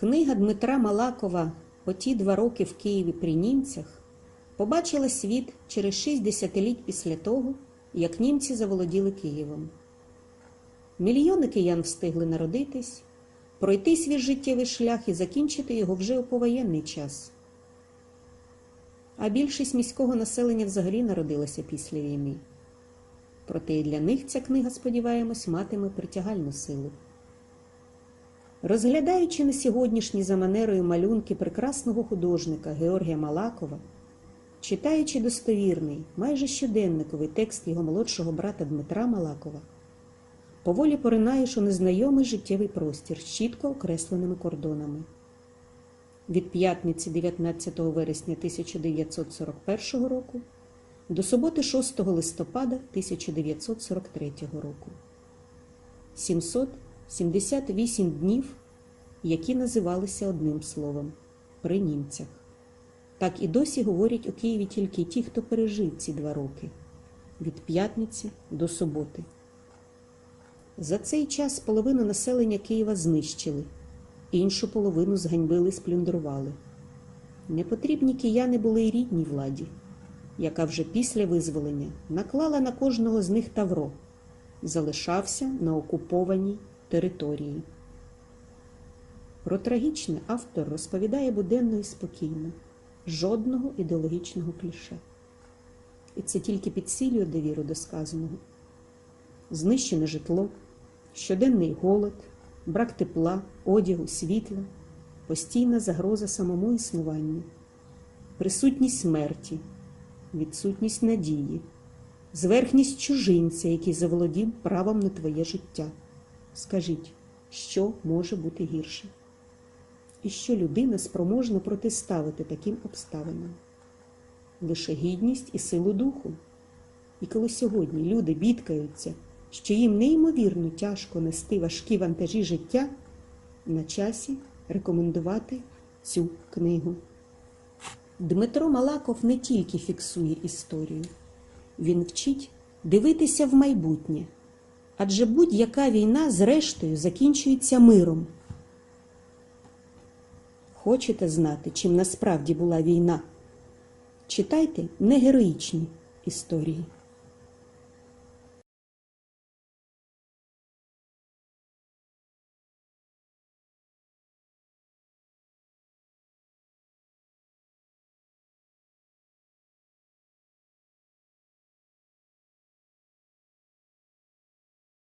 Книга Дмитра Малакова Оті два роки в Києві при німцях побачила світ через шість десятиліть після того, як німці заволоділи Києвом. Мільйони киян встигли народитись, пройти свій життєвий шлях і закінчити його вже у повоєнний час. А більшість міського населення взагалі народилася після війни. Проте і для них ця книга, сподіваємось, матиме притягальну силу. Розглядаючи на сьогоднішні за манерою малюнки прекрасного художника Георгія Малакова, читаючи достовірний, майже щоденниковий текст його молодшого брата Дмитра Малакова, поволі поринаєш у незнайомий життєвий простір з чітко окресленими кордонами. Від п'ятниці 19 вересня 1941 року до суботи 6 листопада 1943 року. 778 днів, які називалися одним словом при німцях. Так і досі говорять у Києві тільки ті, хто пережив ці два роки від п'ятниці до суботи. За цей час половину населення Києва знищили, іншу половину зганьбили, сплюндрували. Непотрібні кияни були й рідній владі, яка вже після визволення наклала на кожного з них тавро, залишався на окупованій території. Про трагічне автор розповідає буденно і спокійно, жодного ідеологічного кліше. І це тільки підсилює довіру до сказаного. Знищене житло, щоденний голод, брак тепла, одягу, світла, постійна загроза самому існуванню, присутність смерті, відсутність надії, зверхність чужинця, який заволодів правом на твоє життя. Скажіть, що може бути гірше? І що людина спроможна протиставити таким обставинам? Лише гідність і силу духу. І коли сьогодні люди бідкаються, що їм неймовірно тяжко нести важкі вантажі життя, на часі рекомендувати цю книгу. Дмитро Малаков не тільки фіксує історію, він вчить дивитися в майбутнє. Адже будь-яка війна, зрештою, закінчується миром. Хочете знати, чим насправді була війна? Читайте негероїчні історії.